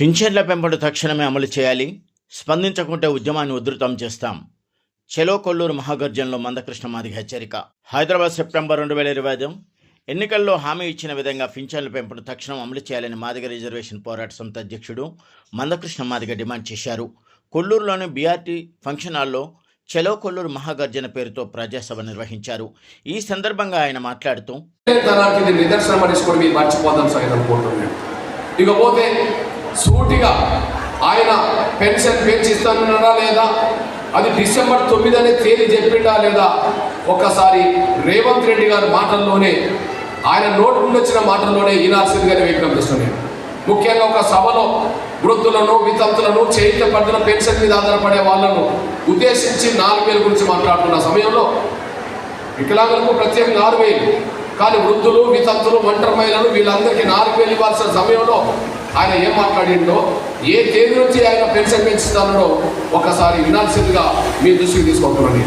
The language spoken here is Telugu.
పింఛన్ల పెంపుడు తక్షణమే అమలు చేయాలి. స్పందించకుంటే ఉద్యమాన్ని ఉధృతం చేస్తాం. చెలో కొల్లూరు మహాగర్జనలో మందకృష్ణ మాదిగ హెచ్చరిక. హైదరాబాద్ సెప్టెంబర్ రెండు వేల ఇరవై ఐదు ఎన్నికల్లో హామీ ఇచ్చిన విధంగా పింఛన్ల పెంపుడు తక్షణం అమలు చేయాలని మాదిగ రిజర్వేషన్ పోరాట సంస్థ అధ్యక్షుడు మందకృష్ణ మాదిగ డిమాండ్ చేశారు. కొల్లూరులోని బీఆర్టీ ఫంక్షన్ హాల్లో చెలో కొల్లూరు మహాగర్జన పేరుతో ప్రజాసభ నిర్వహించారు. ఈ సందర్భంగా ఆయన మాట్లాడుతూ నిదర్శనం మర్చిపోదాం ఇకపోతే సూటిగా ఆయన పెన్షన్ పెంచిస్తానన్నారా లేదా? అది డిసెంబర్ తొమ్మిది అనే తేదీ చెప్పిండా లేదా? ఒక్కసారి రేవంత్ రెడ్డి గారి మాటల్లోనే ఆయన నోటి నుండి వచ్చిన మాటల్లోనే ఈనాల్సిందిగానే విజ్ఞప్తిస్తున్నాను ముఖ్యంగా ఒక సభలో వృద్ధులను వితంతులను చేయిత పడ్డ పెన్షన్ మీద ఆధారపడే వాళ్ళను ఉద్దేశించి నాలుగు వేల గురించి మాట్లాడుతున్న సమయంలో వికలాంగులకు ప్రత్యేకంగా ఆరు వేలు. కానీ వృద్ధులు వితంతులు ఒంటరి మహిళలు వీళ్ళందరికీ నాలుగు వేలు ఇవ్వాల్సిన సమయంలో ఆయన ఏం మాట్లాడిండో ఏ తేదీ నుంచి ఆయన పెన్షన్ పెంచుతానో ఒకసారి వినాల్సిందిగా మీ దృష్టికి తీసుకుంటున్నాను.